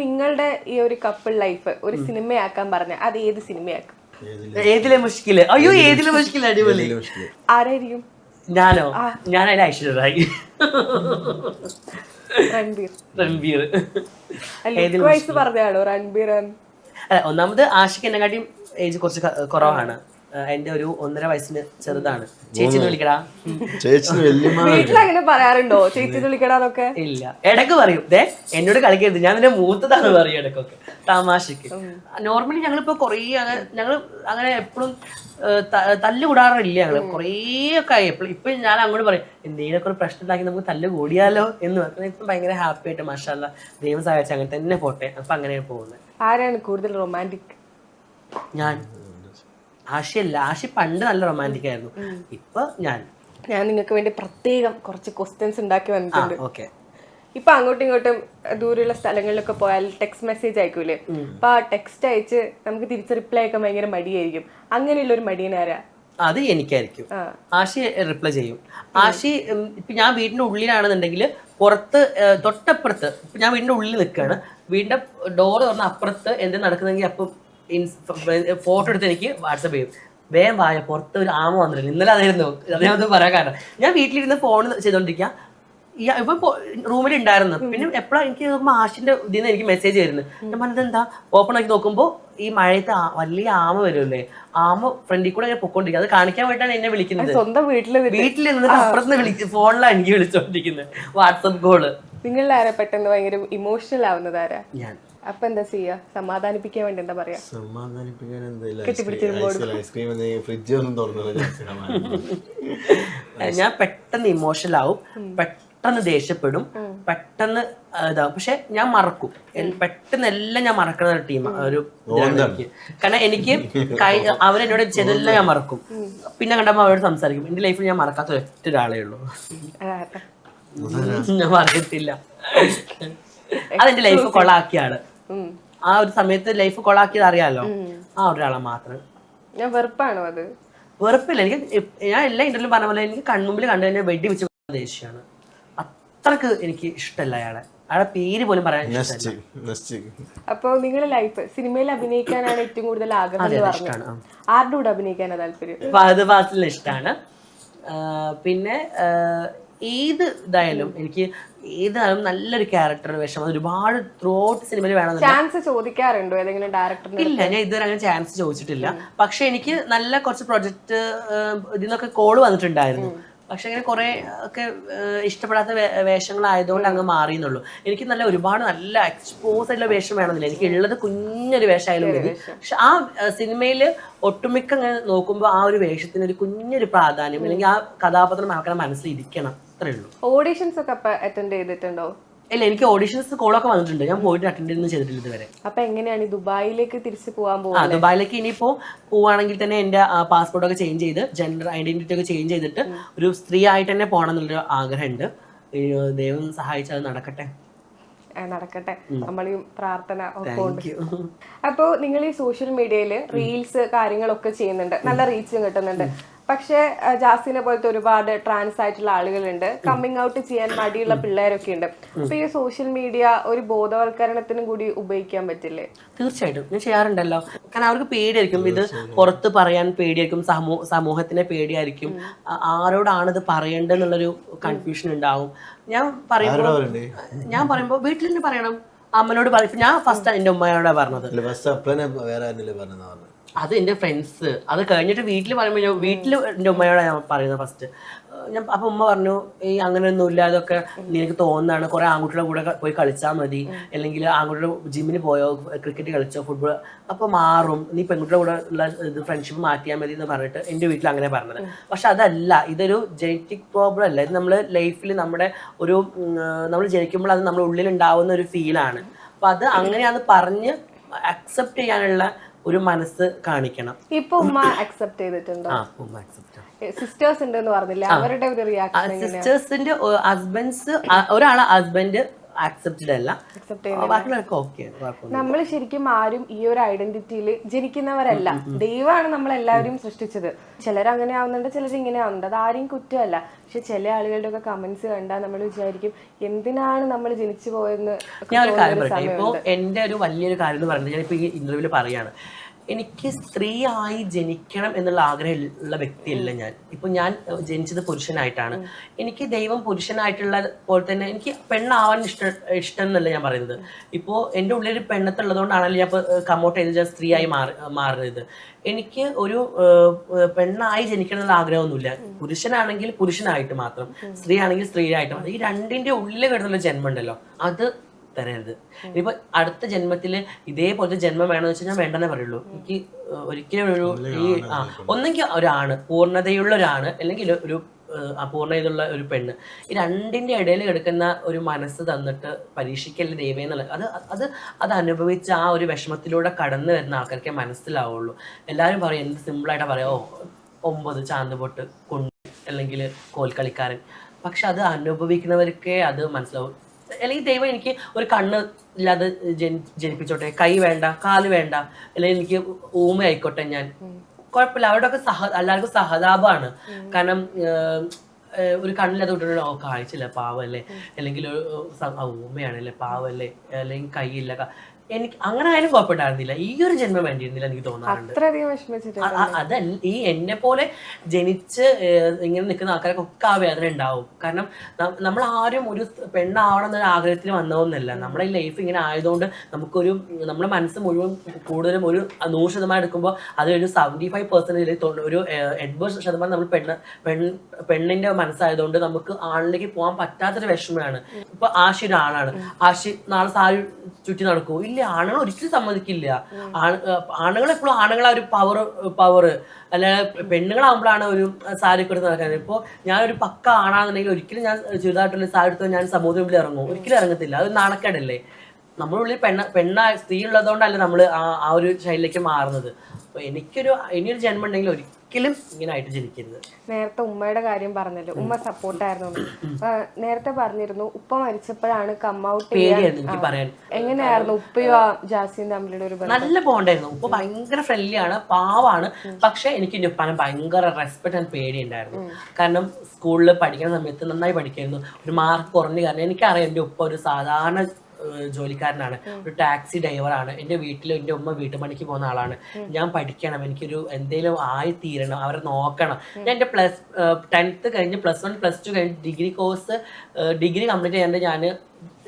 നിങ്ങളുടെ ഈ ഒരു കപ്പിൾ ലൈഫ് ഒരു സിനിമയാക്കാൻ പറഞ്ഞ അത് ഏത് സിനിമയാക്കും ഏതിലെ? മുഷ്കിൽ? അയ്യോ ഏതിലെ മുഷ്കിൽ? അടിപൊളി. ആരായിരിക്കും? ഞാനോ? ഞാൻ അതിന് ഐശ്വര്യ രൺബീർ. രൺബീർ. പറഞ്ഞാണോ രൺബീർ? അല്ല ഒന്നാമത് ആഷിക്ക് എന്നെക്കാട്ടിയും ഏജ് കുറച്ച് കുറവാണ്. എന്റെ ഒരു ഒന്നര വയസ്സിന് ചെറുതാണ്. ചേച്ചി വിളിക്കടാ. അങ്ങനെ പറയാറുണ്ടോ? ചേച്ചി വിളിക്കടാന്നൊക്കെ ഇല്ല. ഇടയ്ക്ക് പറയും. ദേ എന്നോട് കളിക്കരുത്. ഞാൻ നിന്റെ മൂത്തതാണ് പറയും ഇടക്കൊക്കെ തമാശക്ക്. നോർമലി ഞങ്ങളിപ്പോ കൊറേ അങ്ങനെ ഞങ്ങൾ അങ്ങനെ എപ്പോഴും തല്ല് കൂടാറില്ല ഞങ്ങൾ. കുറേ ഒക്കെ ആയി. എപ്പോഴും ഇപ്പൊ ഞാൻ അങ്ങോട്ട് പറയും എന്തെങ്കിലുമൊക്കെ ഒരു പ്രശ്നം ഉണ്ടാക്കി നമുക്ക് തല്ല് കൂടിയാലോ? എന്ന് പറഞ്ഞാൽ ഇപ്പം ഭയങ്കര ഹാപ്പി ആയിട്ട് മഷാല്ല ദൈവം സഹായിച്ച അങ്ങനെ തന്നെ പോട്ടെ. അപ്പൊ അങ്ങനെയാണ് പോകുന്നത്. ആരാണ് കൂടുതൽ റൊമാന്റിക് ഞാൻ. ആശയല്ല ആശി പണ്ട് നല്ല റൊമാന്റിക് ആയിരുന്നു. ഇപ്പൊ ഞാൻ. ഞാൻ നിങ്ങൾക്ക് വേണ്ടി പ്രത്യേകം കുറച്ച് ക്വസ്റ്റ്യൻസ് ഉണ്ടാക്കി വന്നിട്ടുണ്ട്. ഓക്കെ ഇപ്പൊ അങ്ങോട്ടും ഇങ്ങോട്ടും ദൂരെയുള്ള സ്ഥലങ്ങളിലൊക്കെ പോയാൽ ടെക്സ്റ്റ് മെസ്സേജ് അയക്കൂലേ? അപ്പൊ ആ ടെക്സ്റ്റ് അയച്ച് നമുക്ക് തിരിച്ച് റിപ്ലൈ ഒക്കെ ഭയങ്കര മടിയായിരിക്കും. അങ്ങനെയുള്ള ഒരു മടിയനാരാ അത് എനിക്കായിരിക്കും. ആശി ആഷി റിപ്ലൈ ചെയ്യും. ആഷി ഉം, ഇപ്പൊ ഞാൻ വീടിന്റെ ഉള്ളിലാണെന്നുണ്ടെങ്കിൽ പുറത്ത് തൊട്ടപ്പുറത്ത് ഞാൻ വീടിന്റെ ഉള്ളിൽ നിൽക്കുകയാണ്. വീടിന്റെ ഡോർ തുറന്ന അപ്പുറത്ത് എന്ത് നടക്കുന്നെങ്കിൽ അപ്പം ഫോട്ടോ എടുത്ത് എനിക്ക് വാട്സപ്പ് ചെയ്യും. വേഗം വായ പുറത്ത് ഒരു ആമ വന്നിട്ടുണ്ട് ഇന്നലെ അതായിരുന്നു. അദ്ദേഹം പറയാൻ കാരണം. ഞാൻ വീട്ടിലിരുന്ന് ഫോൺ ചെയ്തോണ്ടിരിക്കുക ഈ ഇപ്പൊ റൂമിൽ ഉണ്ടായിരുന്നു പിന്നെ എപ്പോഴാണ് എനിക്ക് നോക്കുമ്പോൾ ആഷിന്റെ ഇതിൽ നിന്ന് എനിക്ക് മെസ്സേജ് വരുന്നത് ഞാൻ പറഞ്ഞത് എന്താ? ഓപ്പൺ ആക്കി നോക്കുമ്പോൾ ഈ മഴയത്ത് വലിയ ആമ വരുമല്ലേ ആമ ഫ്രണ്ടിൽ കൂടെ ഞാൻ പൊക്കോണ്ടിരിക്കും. അത് കാണിക്കാൻ വേണ്ടിയിട്ടാണ് എന്നെ വിളിക്കുന്നത്. സ്വന്തം വീട്ടിൽ വീട്ടിൽ നിന്ന് അപ്പുറത്ത് വിളിച്ച് ഫോണിലാണ് എനിക്ക് വിളിച്ചോണ്ടിരിക്കുന്നത് വാട്സപ്പ് കോൾ. നിങ്ങളിൽ ആരാ പെട്ടെന്ന് ഭയങ്കര ഇമോഷണൽ ആവുന്നത് ആരാ? ഞാൻ. അപ്പൊ എന്താ ചെയ്യാ? സമാധാനിപ്പിക്കാൻ വേണ്ടി എന്താ പറയാ? സമാധാനിപ്പിക്കാൻ ഐസ്ക്രീം ഫ്രിഡ്ജ് ഒന്നും തുറന്നില്ല ഞാൻ പെട്ടെന്ന് ഇമോഷണൽ ആവും. പെട്ടെന്ന് ദേഷ്യപ്പെടും. പെട്ടെന്ന് ഇതാവും. പക്ഷെ ഞാൻ മറക്കും. പെട്ടെന്ന് എല്ലാം ഞാൻ മറക്കുന്ന ഒരു ടീം ഒരു കാരണം എനിക്ക് അവരെന്നോട് ചെയ്തെല്ലാം ഞാൻ മറക്കും. പിന്നെ കണ്ടപ്പോൾ അവരോട് സംസാരിക്കും. എന്റെ ലൈഫിൽ ഞാൻ മറക്കാത്ത ഒറ്റ ഒരാളേ ഉള്ളൂ. ഞാൻ മറക്കത്തില്ല അതെന്റെ ലൈഫ് കൊളാക്കിയാണ്. ആ ഒരു സമയത്ത് ലൈഫ് കൊളാക്കിയത് അറിയാലോ? ആ ഒരാളെ മാത്രം. ഞാൻ വെറുപ്പാണോ അത്? വെറുപ്പില്ല. എനിക്ക് ഞാൻ എല്ലാ ഇന്റർവ്യൂ പറഞ്ഞ പോലെ എനിക്ക് കൺമുമ്പിൽ കണ്ടു കഴിഞ്ഞാൽ വെടി വെച്ച് ദേഷ്യമാണ്. അത്രയ്ക്ക് എനിക്ക് ഇഷ്ടമല്ല അയാളെ. അയാളെ പേര് പോലും പറയാൻ അപ്പൊ നിങ്ങളുടെ ലൈഫ് സിനിമയിൽ അഭിനയിക്കാനാണ് ഏറ്റവും കൂടുതൽ ആഗ്രഹം ആരുടെ കൂടെ അഭിനയിക്കാനാണ് താല്പര്യം? ഫഹദ് ഫാസിലിനെ ഇഷ്ടമാണ് പിന്നെ ഏത് ഇതായാലും എനിക്ക് ഏതായാലും നല്ലൊരു ക്യാരക്ടർ വേഷം. അത് ഒരുപാട് ത്രൂ ഔട്ട് സിനിമയിൽ വേണം ചാൻസ് ചോദിക്കാറുണ്ടോ ഏതെങ്കിലും ഡയറക്ടറിന് ഇല്ല ഞാൻ ഇതുവരെ അങ്ങനെ ചാൻസ് ചോദിച്ചിട്ടില്ല. പക്ഷെ എനിക്ക് നല്ല കുറച്ച് പ്രൊജക്ട് ഇതിൽ നിന്നൊക്കെ കോൾ വന്നിട്ടുണ്ടായിരുന്നു. പക്ഷെ അങ്ങനെ കുറെ ഒക്കെ ഇഷ്ടപ്പെടാത്ത വേഷങ്ങളായതുകൊണ്ട് അങ്ങ് മാറിയെന്നുള്ളൂ. എനിക്ക് നല്ല ഒരുപാട് നല്ല എക്സ്പോസ് ആയിട്ടുള്ള വേഷം വേണമെന്നില്ല. എനിക്ക് ഉള്ളത് കുഞ്ഞൊരു വേഷമായാലും മതി. പക്ഷെ ആ സിനിമയിൽ ഒട്ടുമിക്ക അങ്ങനെ നോക്കുമ്പോൾ ആ ഒരു വേഷത്തിന് ഒരു കുഞ്ഞൊരു പ്രാധാന്യം അല്ലെങ്കിൽ ആ കഥാപാത്രം ആൾക്കാരുടെ മനസ്സിൽ ഇരിക്കണം അത്രേ ഉള്ളൂ. ഓഡീഷൻസ് ഒക്കെ അപ്പൊ അറ്റൻഡ് ചെയ്തിട്ടുണ്ടോ? ഇല്ല എനിക്ക് ഓഡീഷൻസ് കോളൊക്കെ വന്നിട്ടുണ്ട്. ഞാൻ പോയിട്ട് അറ്റൻഡ് ഒന്നും ചെയ്തിട്ടില്ല ഇതുവരെ. അപ്പൊ എങ്ങനെയാണ് ഈ ദുബായിലേക്ക് തിരിച്ചു പോകാൻ ആ പോകുന്നത് ദുബായിലേക്ക് ഇനിയിപ്പോ പോവാണെങ്കിൽ തന്നെ എന്റെ പാസ്പോർട്ട് ഒക്കെ ചേഞ്ച് ചെയ്ത് ജെൻഡർ ഐഡന്റിറ്റി ഒക്കെ ചേഞ്ച് ചെയ്തിട്ട് ഒരു സ്ത്രീ ആയിട്ട് തന്നെ പോകണം എന്നുള്ളൊരു ആഗ്രഹമുണ്ട്. ഈ, ദൈവം സഹായിച്ചാൽ നടക്കട്ടെ. ആ, നടക്കട്ടെ. നമ്മൾ ഈ പ്രാർത്ഥന ഒക്കെ ഉണ്ട്. Thank you. അപ്പോ നിങ്ങൾ ഈ സോഷ്യൽ മീഡിയയിൽ റീൽസ് കാര്യങ്ങളൊക്കെ ചെയ്യുന്നുണ്ട്. നല്ല റീച്ചും കിട്ടുന്നുണ്ട്. പക്ഷേ ജാസിനെ പോലത്തെ ഒരുപാട് ട്രാൻസ് ആയിട്ടുള്ള ആളുകളുണ്ട്. കമ്മിങ് ഔട്ട് ചെയ്യാൻ മടിയുള്ള പിള്ളേരൊക്കെ ഉണ്ട് അപ്പൊ ഈ സോഷ്യൽ മീഡിയ ഒരു ബോധവൽക്കരണത്തിനും കൂടി ഉപയോഗിക്കാൻ പറ്റില്ലേ? തീർച്ചയായിട്ടും. ഞാൻ ചെയ്യാറുണ്ടല്ലോ. കാരണം അവർക്ക് പേടിയായിരിക്കും. ഇത് പുറത്ത് പറയാൻ പേടിയായിരിക്കും. സമൂഹ സമൂഹത്തിനെ പേടിയായിരിക്കും. ആരോടാണ് ഇത് പറയേണ്ടതെന്നുള്ളൊരു കൺഫ്യൂഷൻ ഉണ്ടാവും. ഞാൻ പറയുമ്പോൾ ഞാൻ പറയുമ്പോൾ വീട്ടിൽ തന്നെ പറയണം. അമ്മനോട് പറയും ഞാൻ ഫസ്റ്റ് എന്റെ ഉമ്മയോടാ പറഞ്ഞത്. അത് എന്റെ ഫ്രണ്ട്സ് അത് കഴിഞ്ഞിട്ട് വീട്ടിൽ പറയുമ്പോൾ ഞാൻ വീട്ടിൽ എന്റെ ഉമ്മയോടാണ് ഞാൻ പറയുന്നത് ഫസ്റ്റ് ഞാൻ അപ്പം ഉമ്മ പറഞ്ഞു ഈ അങ്ങനെയൊന്നുമില്ല അതൊക്കെ നിനക്ക് തോന്നുന്നതാണ്. കുറെ ആൺകുട്ടികളുടെ കൂടെ പോയി കളിച്ചാൽ മതി. അല്ലെങ്കിൽ ആൺകുട്ടികളുടെ ജിമ്മിന് പോയോ ക്രിക്കറ്റ് കളിച്ചോ ഫുട്ബോൾ അപ്പോൾ മാറും. നീ പെൺകുട്ടിയുടെ കൂടെ ഉള്ള ഇത് ഫ്രണ്ട്ഷിപ്പ് മാറ്റിയാൽ മതി എന്ന് പറഞ്ഞിട്ട് എന്റെ വീട്ടിൽ അങ്ങനെ പറഞ്ഞത്. പക്ഷെ അതല്ല ഇതൊരു ജനറ്റിക് പ്രോബ്ലം അല്ല. ഇത് നമ്മൾ ലൈഫിൽ നമ്മുടെ ഒരു നമ്മൾ ജനിക്കുമ്പോൾ അത് നമ്മുടെ ഉള്ളിൽ ഉണ്ടാവുന്ന ഒരു ഫീലാണ് അപ്പം അത് അങ്ങനെയാന്ന് പറഞ്ഞ് അക്സെപ്റ്റ് ചെയ്യാനുള്ള ഒരു മനസ്സ് കാണിക്കണം. ഇപ്പൊ ഉമ്മ അക്സെപ്റ്റ് ചെയ്തിട്ടുണ്ടോ? ആ ഉമ്മ അക്സെപ്റ്റ് സിസ്റ്റേഴ്സ് ഉണ്ടെന്ന് പറഞ്ഞില്ല? അവരുടെ ഒരു റിയാക്ഷൻ സിസ്റ്റേഴ്സിന്റെ ഹസ്ബൻഡ്സ് ഒരാളെ ഹസ്ബൻഡ് ആക്സെപ്റ്റഡ് അല്ല. Accept ബാക്കിയുള്ളവർക്ക് ഓക്കെ നമ്മൾ ശരിക്കും ആരും ഈ ഒരു ഐഡന്റിറ്റിയിൽ ജനിക്കുന്നവരല്ല. ദൈവമാണ് നമ്മൾ എല്ലാവരും സൃഷ്ടിച്ചത് ചിലർ അങ്ങനെ ആവുന്നുണ്ട് ചിലർ ഇങ്ങനെ ആവുന്നുണ്ട്. അത് ആരെയും കുറ്റമല്ല. പക്ഷെ ചില ആളുകളുടെ ഒക്കെ കമന്റ്സ് കണ്ടാൽ നമ്മൾ വിചാരിക്കും എന്തിനാണ് നമ്മൾ ജനിച്ചു പോയെന്ന് ഞാൻ ഒരു കാര്യം പറയട്ടെ. ഇപ്പോൾ എന്റെ ഒരു വലിയൊരു കാര്യം എന്ന് പറയുന്നത് ഞാനിപ്പോൾ ഈ ഇന്റർവ്യൂവിൽ പറയാണ്. എനിക്ക് സ്ത്രീയായി ജനിക്കണം എന്നുള്ള ആഗ്രഹമുള്ള വ്യക്തിയല്ല ഞാൻ. ഇപ്പൊ ഞാൻ ജനിച്ചത് പുരുഷനായിട്ടാണ്. എനിക്ക് ദൈവം പുരുഷനായിട്ടുള്ള പോലെ തന്നെ എനിക്ക് പെണ്ണാവാൻ ഇഷ്ടം ഇഷ്ടം എന്നല്ല ഞാൻ പറയുന്നത്. ഇപ്പോൾ എന്റെ ഉള്ളിൽ ഒരു പെണ്ണത്തുള്ളതുകൊണ്ടാണല്ലോ ഞാൻ ഇപ്പോൾ കമ്മോട്ട് ചെയ്ത് ഞാൻ സ്ത്രീയായി മാറി മാറുന്നത്. എനിക്ക് ഒരു പെണ്ണായി ജനിക്കണം എന്നുള്ള ആഗ്രഹമൊന്നുമില്ല. പുരുഷനാണെങ്കിൽ പുരുഷനായിട്ട് മാത്രം സ്ത്രീ ആണെങ്കിൽ സ്ത്രീയായിട്ട് മാത്രം. ഈ രണ്ടിന്റെ ഉള്ളിൽ കിടന്നുള്ള ജന്മം ഉണ്ടല്ലോ അത് തരരുത്. ഇനിയിപ്പോ അടുത്ത ജന്മത്തിൽ ഇതേപോലത്തെ ജന്മം വേണമെന്ന് വെച്ചാൽ ഞാൻ വേണ്ടെന്നേ പറയുള്ളൂ. എനിക്ക് ഒരിക്കലും ഒരു ഈ ആ ഒന്നെങ്കിൽ ഒരാണ് പൂർണതയുള്ള ഒരാണ് അല്ലെങ്കിൽ ഒരു അപൂർണതയുള്ള ഒരു പെണ്ണ്. ഈ രണ്ടിന്റെ ഇടയിൽ കിടക്കുന്ന ഒരു മനസ്സ് തന്നിട്ട് പരീക്ഷിക്കല്ല ദൈവം എന്നുള്ളത്? അത് അത് അത് അനുഭവിച്ച ആ ഒരു വിഷമത്തിലൂടെ കടന്നു വരുന്ന ആൾക്കാർക്കേ മനസ്സിലാവുള്ളൂ. എല്ലാവരും പറയും എന്ത് സിമ്പിളായിട്ട് പറയാം? ഓ ഒമ്പത് ചാന്ത് പൊട്ട് കൊണ്ട് അല്ലെങ്കിൽ കോൽക്കളിക്കാരൻ. പക്ഷെ അത് അനുഭവിക്കുന്നവർക്കേ അത് മനസ്സിലാവും. അല്ലെങ്കിൽ ദൈവം എനിക്ക് ഒരു കണ്ണ് ഇല്ലാതെ ജനി ജനിപ്പിച്ചോട്ടെ കൈ വേണ്ട കാൽ വേണ്ട അല്ലെങ്കിൽ എനിക്ക് ഊമ ആയിക്കോട്ടെ ഞാൻ. കുഴപ്പമില്ല. അവരുടെയൊക്കെ സഹ എല്ലാവർക്കും സഹതാപമാണ്. കാരണം ഒരു കണ്ണില്ലാതെ കുട്ടികളുടെ ഓ കാഴ്ചയില്ല പാവല്ലേ? അല്ലെങ്കിൽ ഒരു ഊമയാണല്ലേ പാവല്ലേ? അല്ലെങ്കിൽ കൈയില്ല എനിക്ക് അങ്ങനെ ആയാലും കുഴപ്പമുണ്ടായിരുന്നില്ല. ഈ ഒരു ജന്മം വേണ്ടിയിരുന്നില്ല എനിക്ക് തോന്നാറുണ്ട്. അതല്ല ഈ എന്നെ പോലെ ജനിച്ച് ഇങ്ങനെ നിൽക്കുന്ന ആൾക്കാർക്ക് ഒക്കെ ആ വേദന ഉണ്ടാവും. കാരണം നമ്മൾ ആരും ഒരു പെണ്ണാവണം എന്നൊരു ആഗ്രഹത്തിൽ വന്നതൊന്നല്ല. നമ്മുടെ ഈ ലൈഫ് ഇങ്ങനെ ആയതുകൊണ്ട് നമുക്കൊരു നമ്മുടെ മനസ്സ് മുഴുവൻ കൂടുതലും ഒരു നൂറ് ശതമാനം എടുക്കുമ്പോൾ അതിലൊരു സെവന്റി ഫൈവ് പെർസെന്റേജ് ഒരു എൺപത് ശതമാനം നമ്മൾ പെണ്ണ് പെൺ പെണ്ണിന്റെ മനസ്സായതുകൊണ്ട് നമുക്ക് ആണിലേക്ക് പോകാൻ പറ്റാത്തൊരു വിഷമമാണ്. ഇപ്പൊ ആശി ഒരാളാണ്. ആശി നാളെ സാരി ചുറ്റി നടക്കൂ ഇല്ല. ആണുങ്ങൾ ഒരിക്കലും സമ്മതിക്കില്ല. ആണ് ആണുങ്ങൾ എപ്പോഴും ആണുങ്ങളെ ഒരു പവർ പവർ അല്ലാതെ പെണ്ണുങ്ങളാകുമ്പോഴാണ് ഒരു സാരി കൊടുത്ത് നടക്കുന്നത്. ഇപ്പോൾ ഞാനൊരു പക്ക ആണാന്നുണ്ടെങ്കിൽ ഒരിക്കലും ഞാൻ ചെറുതായിട്ടുള്ള സാരി എടുത്ത് ഞാൻ സമൂഹത്തിന് മുമ്പിൽ ഇറങ്ങും. ഒരിക്കലും ഇറങ്ങത്തില്ല. അത് നാണക്കേടല്ലേ? നമ്മുടെ ഉള്ളിൽ പെണ്ണ പെണ്ണ സ്ത്രീ ഉള്ളതുകൊണ്ടല്ല നമ്മൾ ആ ഒരു ശൈലിയിലേക്ക് മാറുന്നത്. അപ്പൊ എനിക്കൊരു ഇനിയൊരു ജന്മം ഉണ്ടെങ്കിൽ ഒരിക്കലും ഇങ്ങനെ ആയിട്ട് ജനിക്കരുത് നേരത്തെ ഉമ്മയുടെ കാര്യം പറഞ്ഞല്ലോ. ഉമ്മ സപ്പോർട്ടായിരുന്നു. നേരത്തെ പറഞ്ഞിരുന്നു ഉപ്പ മരിച്ചപ്പോഴാണ് കമ്മൗട്ട് പേടിയായിരുന്നു എനിക്ക് പറയാൻ. എങ്ങനെയായിരുന്നു ഉപ്പയും ജാസിയും തമ്മിലുള്ള ഒരു ബന്ധം? നല്ല ബോണ്ടായിരുന്നു ഉപ്പ ഭയങ്കര ഫ്രണ്ട്ലി ആണ് പാവാണ്. പക്ഷെ എനിക്ക് എന്റെ ഉപ്പാനെ ഭയങ്കര റെസ്പെക്ട് ആൻഡ് പേടി ഉണ്ടായിരുന്നു. കാരണം സ്കൂളിൽ പഠിക്കുന്ന സമയത്ത് നന്നായി പഠിക്കായിരുന്നു. ഒരു മാർക്ക് കുറഞ്ഞു കാരണം എനിക്കറിയാം എന്റെ ഉപ്പ ഒരു സാധാരണ ജോലിക്കാരനാണ്. ഒരു ടാക്സി ഡ്രൈവറാണ്. എന്റെ വീട്ടിൽ എന്റെ ഉമ്മ വീട്ടുപണിക്ക് പോകുന്ന ആളാണ്. ഞാൻ പഠിക്കണം. എനിക്കൊരു എന്തെങ്കിലും ആയി തീരണം. അവരെ നോക്കണം. ഞാൻ എന്റെ പ്ലസ് ടെൻത്ത് കഴിഞ്ഞ് പ്ലസ് വൺ പ്ലസ് ടു കഴിഞ്ഞ് ഡിഗ്രി കോഴ്സ് ഡിഗ്രി കംപ്ലീറ്റ് ചെയ്യാണ്ട് ഞാൻ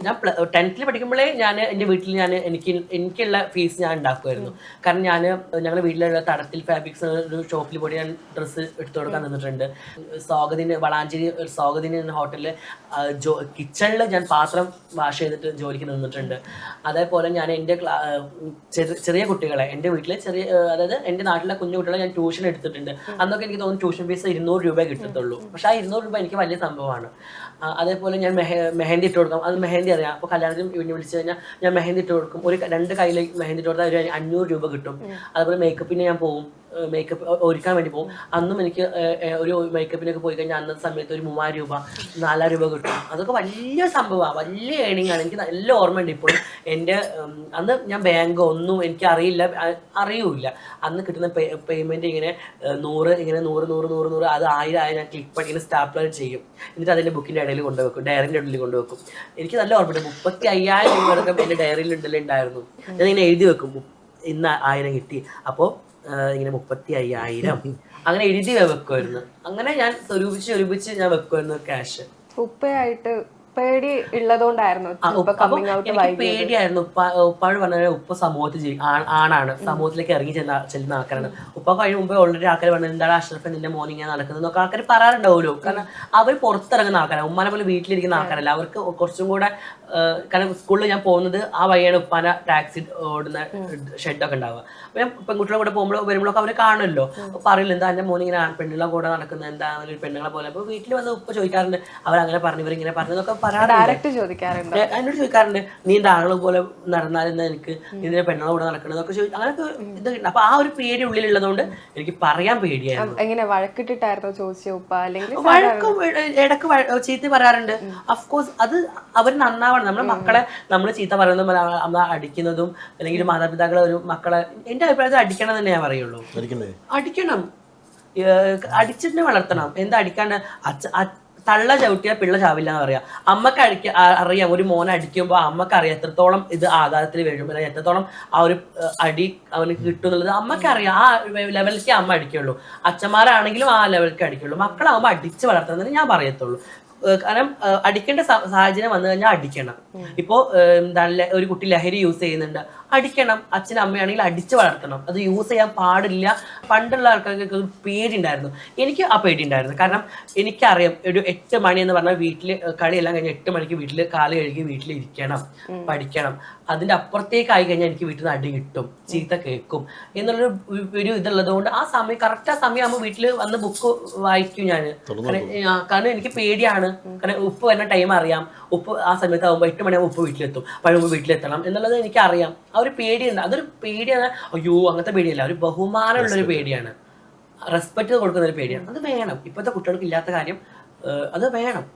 ഞാൻ ടെൻത്തിൽ പഠിക്കുമ്പോഴേ ഞാൻ എന്റെ വീട്ടിൽ ഞാൻ എനിക്ക് എനിക്കുള്ള ഫീസ് ഞാൻ ഉണ്ടാക്കുമായിരുന്നു കാരണം ഞാൻ ഞങ്ങളുടെ വീട്ടിലുള്ള തടത്തിൽ ഫാബ്രിക്സ് ഒരു ഷോപ്പിൽ പോയി ഞാൻ ഡ്രസ്സ് എടുത്തു കൊടുക്കാൻ നിന്നിട്ടുണ്ട്. സ്വാഗതിന് വളാഞ്ചേരി ഒരു സ്വാഗതിന് ഹോട്ടലിൽ ജോ കിച്ചണിൽ ഞാൻ പാത്രം വാഷ് ചെയ്തിട്ട് ജോലിക്ക് നിന്നിട്ടുണ്ട്. അതേപോലെ ഞാൻ എന്റെ ചെറിയ കുട്ടികളെ എന്റെ വീട്ടിലെ ചെറിയ അതായത് എന്റെ നാട്ടിലെ കുഞ്ഞു കുട്ടികളെ ഞാൻ ട്യൂഷൻ എടുത്തിട്ടുണ്ട്. അന്നൊക്കെ എനിക്ക് തോന്നുന്നു ട്യൂഷൻ ഫീസ് ഇരുന്നൂറ് രൂപ കിട്ടത്തുള്ളൂ. പക്ഷെ ആ ഇരുന്നൂറ് രൂപ എനിക്ക് വലിയ സംഭവമാണ്. അതേപോലെ ഞാൻ മെഹ മെഹന്തി ഇട്ട് കൊടുക്കാം. അത് മെഹന്തി അറിയാം. അപ്പോൾ കല്യാണത്തിന് പിന്നെ വിളിച്ചു കഴിഞ്ഞാൽ ഞാൻ മെഹന്തി ഇട്ട് കൊടുക്കും. ഒരു രണ്ട് കയ്യിലേക്ക് മെഹന്തി ഇട്ട് കൊടുത്താൽ ഒരു അഞ്ഞൂറ് രൂപ കിട്ടും. അതുപോലെ മേക്കപ്പിന് ഞാൻ പോകും മേക്കപ്പ് ഒരുക്കാൻ വേണ്ടി പോകും. അന്നും എനിക്ക് ഒരു മേക്കപ്പിനൊക്കെ പോയി കഴിഞ്ഞാൽ അന്നത്തെ സമയത്ത് ഒരു മൂവായിരം രൂപ നാലായിരം രൂപ കിട്ടും. അതൊക്കെ വലിയ സംഭവമാണ്. വലിയ ഏണിംഗ് ആണ്. എനിക്ക് നല്ല ഓർമ്മയുണ്ട് ഇപ്പോഴും. എന്റെ അന്ന് ഞാൻ ബാങ്ക് ഒന്നും എനിക്ക് അറിയില്ല. അറിയൂല അന്ന് കിട്ടുന്ന പേയ്മെന്റ് ഇങ്ങനെ നൂറ് ഇങ്ങനെ നൂറ് നൂറ് നൂറ് നൂറ് അത് ആയിരം ആയിരം ഞാൻ ക്ലിക്ക് പണി ഇങ്ങനെ സ്റ്റാപ്ലർ ചെയ്യും. എന്നിട്ട് അതിന്റെ ബുക്കിന്റെ ഇടയിൽ കൊണ്ടുവെക്കും. ഡയറിന്റെ ഉള്ളിൽ കൊണ്ടുവെക്കും. എനിക്ക് നല്ല ഓർമ്മയുണ്ട്. മുപ്പത്തി അയ്യായിരം രൂപ എന്റെ ഡയറിയിൽ ഉണ്ടല്ലേ ഉണ്ടായിരുന്നു. ഞാൻ ഇങ്ങനെ എഴുതി വെക്കും. ഇന്ന് ആയിരം കിട്ടി. അപ്പോൾ ഇങ്ങനെ മുപ്പത്തി അയ്യായിരം അങ്ങനെ എഴുതി വെക്കുമായിരുന്നു അങ്ങനെ ഞാൻ സ്വരൂപിച്ച് സ്വരൂപിച്ച് ഞാൻ വെക്കുമായിരുന്നു ക്യാഷ് ഉപ്പയായിട്ട് പേടി ഉള്ളതുകൊണ്ടായിരുന്നു. പേടിയായിരുന്നു. ഉപ്പ ഉപ്പാട് പറഞ്ഞ ഉപ്പ സമൂഹത്തിൽ ആണാണ്. സമൂഹത്തിലേക്ക് ഇറങ്ങി ചെന്ന ചെല്ലുന്ന ആൾക്കാരാണ്. ഉപ്പ കഴിഞ്ഞ മുമ്പേ ഓൾറെഡി ആൾക്കാർ പറഞ്ഞു എന്താണ് അഷ്റഫ് നിന്റെ മോൻ ഇങ്ങനെ നടക്കുന്നത്? എന്നൊക്കെ ആൾക്കാർ പറയാറുണ്ടാവുമല്ലോ. കാരണം അവർ പുറത്തിറങ്ങുന്ന ആൾക്കാരാണ്. ഉമ്മാനെ പോലെ വീട്ടിലിരിക്കുന്ന ആൾക്കാരല്ല. അവർക്ക് കുറച്ചും കൂടെ കാരണം സ്കൂളിൽ ഞാൻ പോകുന്നത് ആ വഴിയാണ് ഉപ്പാന ടാക്സി ഓടുന്ന ഷെഡൊക്കെ ഉണ്ടാവുക. അപ്പൊ ഞാൻ പെൺകുട്ടികളെ കൂടെ പോകുമ്പോൾ വരുമ്പോഴൊക്കെ അവർ കാണുമല്ലോ. അപ്പൊ പറയില്ല എന്താ എന്റെ മോൻ ഇങ്ങനെ പെണ്ണുങ്ങളെ കൂടെ നടക്കുന്നത്? എന്താ? ഒരു പെണ്ണുങ്ങളെ പോലെ. അപ്പൊ വീട്ടിൽ വന്ന് ഉപ്പ ചോദിക്കാറുണ്ട്. അവർ അങ്ങനെ പറഞ്ഞു ഇവരിങ്ങനെ പറഞ്ഞു എന്നൊക്കെ പറയാറുണ്ട് ഡയറക്റ്റ് ചോദിക്കാറുണ്ട്. എന്നോട് ചോദിക്കാറുണ്ട് നീ എന്റെ ആളുകൾ പോലെ നടന്നാലെന്താ എനിക്ക് ഇതിന്റെ പെണ്ണുങ്ങളെ കൂടെ നടക്കണതൊക്കെ ചോദിച്ചു അങ്ങനൊക്കെ ഇത് അപ്പൊ ആ ഒരു പേടി ഉള്ളിലുള്ളതുകൊണ്ട് എനിക്ക് പറയാൻ പേടിയായിരുന്നു. എങ്ങനെ വഴക്കിട്ടിട്ടായിരുന്നോ ചോദിച്ച ഉപ്പ? അല്ലെങ്കിൽ വഴക്കും ഇടയ്ക്ക് ചീത്ത പറയാറുണ്ട്. അഫ്കോഴ്സ് അത് അവർ നന്നാവണം. നമ്മുടെ മക്കളെ നമ്മൾ ചീത്ത പറയുന്നതും അമ്മ അടിക്കുന്നതും അല്ലെങ്കിൽ മാതാപിതാക്കളെ ഒരു മക്കളെ എന്റെ അഭിപ്രായത്തിൽ അടിക്കണം തന്നെ ഞാൻ പറയുള്ളൂ. അടിക്കണം. അടിച്ചിട്ട് വളർത്തണം. എന്താ അടിക്കാണ്ട്? അച്ഛ തള്ള ചവിട്ടിയാൽ പിള്ള ചാവില്ല എന്ന് പറയാം. അമ്മയ്ക്ക് അടിക്ക അറിയാം ഒരു മോനെ അടിക്കുമ്പോൾ അമ്മയ്ക്ക് അറിയാം എത്രത്തോളം ഇത് ആഘാതത്തിൽ വീഴും അല്ലെങ്കിൽ എത്രത്തോളം ആ ഒരു അടി അവന് കിട്ടും എന്നുള്ളത് അമ്മയ്ക്ക് അറിയാം. ആ ലെവലിലേക്ക് അമ്മ അടിക്കുള്ളൂ. അച്ഛന്മാരാണെങ്കിലും ആ ലെവലിലേക്ക് അടിക്കുള്ളൂ. മക്കളാവുമ്പോൾ അടിച്ച് വളർത്തുന്നതിന് ഞാൻ പറയത്തുള്ളൂ. കാരണം അടിക്കേണ്ട സാഹചര്യം വന്നു കഴിഞ്ഞാൽ അടിക്കണം. ഇപ്പോ എന്താണ് ഒരു കുട്ടി ലഹരി യൂസ് ചെയ്യുന്നുണ്ട് അടിക്കണം. അച്ഛനും അമ്മയാണെങ്കിൽ അടിച്ച് വളർത്തണം. അത് യൂസ് ചെയ്യാൻ പാടില്ല. പണ്ടുള്ള ആൾക്കാർക്ക് ഒരു പേടി ഉണ്ടായിരുന്നു എനിക്ക് ആ പേടി ഉണ്ടായിരുന്നു കാരണം എനിക്കറിയാം ഒരു എട്ട് മണി എന്ന് പറഞ്ഞാൽ വീട്ടിൽ കളിയെല്ലാം കഴിഞ്ഞ് എട്ട് മണിക്ക് വീട്ടിൽ കാൽ കഴുകി വീട്ടിൽ ഇരിക്കണം പഠിക്കണം. അതിന്റെ അപ്പുറത്തേക്ക് ആയി കഴിഞ്ഞാൽ എനിക്ക് വീട്ടിൽ നിന്ന് അടി കിട്ടും ചീത്ത കേൾക്കും എന്നുള്ളൊരു ഒരു ഇതുള്ളത് കൊണ്ട് ആ സമയം കറക്റ്റ് ആ സമയമാകുമ്പോൾ വീട്ടിൽ വന്ന് ബുക്ക് വായിക്കും ഞാൻ കാരണം എനിക്ക് പേടിയാണ്. കാരണം ഉപ്പ് വരുന്ന ടൈം അറിയാം. ഉപ്പ് ആ സമയത്ത് ആകുമ്പോൾ എട്ട് മണിയാകുമ്പോൾ ഉപ്പ് വീട്ടിലെത്തും. പഴമ്പ് വീട്ടിലെത്തണം എന്നുള്ളത് എനിക്ക് അറിയാം ആ ഒരു പേടിയുണ്ട്. അതൊരു പേടിയാണ്. അയ്യോ അങ്ങനത്തെ പേടിയല്ല. ഒരു ബഹുമാനമുള്ള ഒരു പേടിയാണ്. റെസ്പെക്ട് കൊടുക്കുന്ന ഒരു പേടിയാണ്. അത് വേണം. ഇപ്പോഴത്തെ കുട്ടികൾക്ക് ഇല്ലാത്ത കാര്യം അത് വേണം.